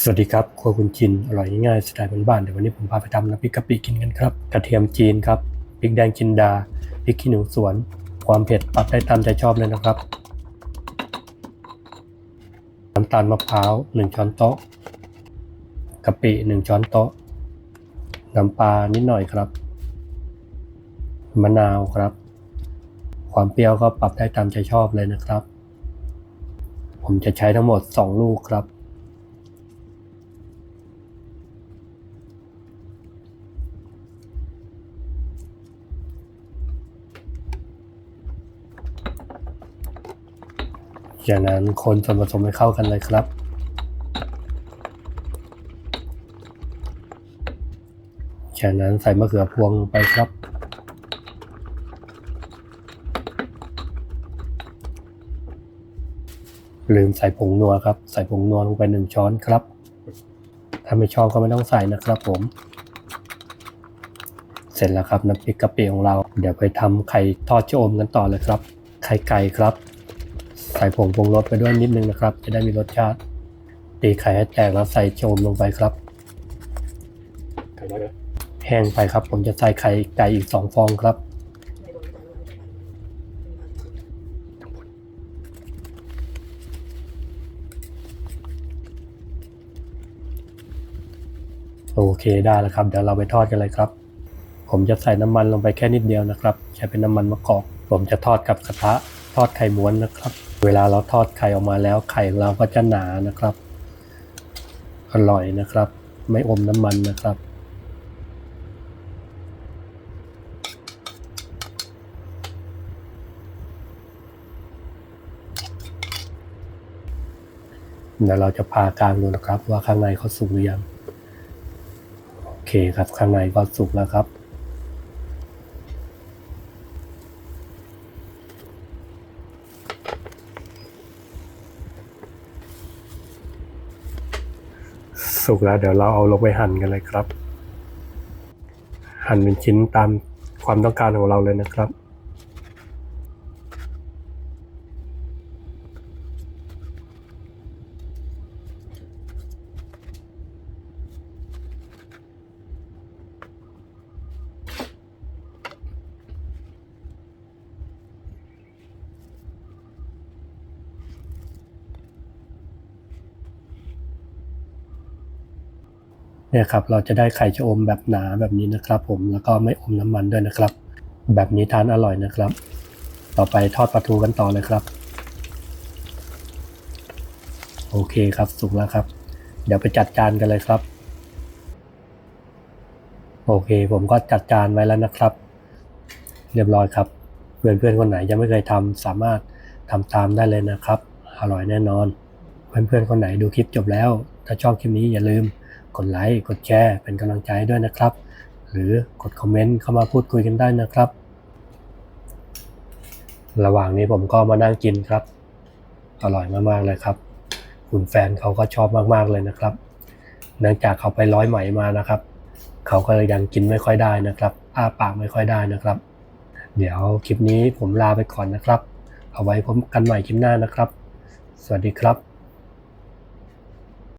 สวัสดีครับครัวคุณจิน อร่อยง่ายสไตล์บ้านๆเดี๋ยววันนี้ผมพาไปทำน้ำพริกกะปิกินกันครับ กระเทียมจีนครับพริกแดงจินดาพริกขี้หนูสวน ความเผ็ดปรับได้ตามใจชอบเลยนะครับ น้ำตาลมะพร้าว1ช้อนโต๊ะกะปิ 1 ช้อนโต๊ะ น้ำปลานิดหน่อยครับ มะนาวครับ ความเปรี้ยวก็ปรับได้ตามใจชอบเลยนะครับ ผมจะใช้ทั้งหมด 2 ลูกครับ จากนั้นคนส่วนผสมให้เข้ากันเลยครับ จากนั้นใส่มะเขือพวงลงไปครับ ลืมใส่ผงนัวครับ ใส่ผงนัวลงไปหนึ่งช้อนครับ ถ้าไม่ชอบก็ไม่ต้องใส่นะครับผม เสร็จแล้วครับน้ำพริกกะปิของเรา เดี๋ยวไปทำไข่ทอดชะอมกันต่อเลยครับ ไข่ไก่ครับ ใส่ผงปรุงรสไปด้วยนิดนึงนะครับ จะได้มีรสชาติ ตีไข่ให้แตกแล้วใส่โจมลงไปครับแห้งไปครับ ผมจะใส่ไข่ไก่อีกสองฟองครับโอเคได้แล้วครับ เดี๋ยวเราไปทอดกันเลยครับ ผมจะใส่น้ำมันลงไปแค่นิดเดียวนะครับ ใช้เป็นน้ำมันมะกอก ผมจะทอดกับกระทะ ทอดไข่ม้วนนะครับ เวลาเราทอดไข่ออกมาแล้วไข่ของเราก็จะหนานะครับ อร่อยนะครับ ไม่อมน้ำมันนะครับ เดี๋ยวเราจะพากลางดูนะครับ ว่าข้างในเขาสุกหรือยัง โอเคครับข้างในก็สุกแล้วครับ สุกแล้ว เดี๋ยวเราเอาลงไปหั่นกันเลยครับ หั่นเป็นชิ้นตามความต้องการของเราเลยนะครับ เนี่ยครับเราจะได้ไข่ชะอมแบบหนาแบบนี้นะครับ ผมแล้วก็ไม่อมน้ำมันด้วยนะครับ แบบนี้ทานอร่อยนะครับ ต่อไปทอดปลาทูกันต่อเลยครับ โอเคครับสุกแล้วครับ เดี๋ยวไปจัดจานกันเลยครับ โอเค ผมก็จัดจานไว้แล้วนะครับ เรียบร้อยครับ เพื่อนเพื่อนๆคนไหนยังไม่เคยทำสามารถทำตามได้เลยนะครับ อร่อยแน่นอนเพื่อน เพื่อนๆคนไหนดูคลิปจบแล้ว ถ้าชอบคลิปนี้อย่าลืม กดไลค์ กดแชร์ เป็นกำลังใจด้วยนะครับ หรือกดคอมเมนต์เข้ามาพูดคุยกันได้นะครับ ระหว่างนี้ผมก็มานั่งกินครับ อร่อยมากๆเลยครับคุณแฟนเขาก็ชอบมากๆเลยนะครับ เนื่องจากเขาไปร้อยไหมมานะครับ เขาก็เลยยังกินไม่ค่อยได้นะครับ อ้าปากไม่ค่อยได้นะครับ เดี๋ยวคลิปนี้ผมลาไปก่อนนะครับ เอาไว้พบกันใหม่คลิปหน้านะครับ สวัสดีครับ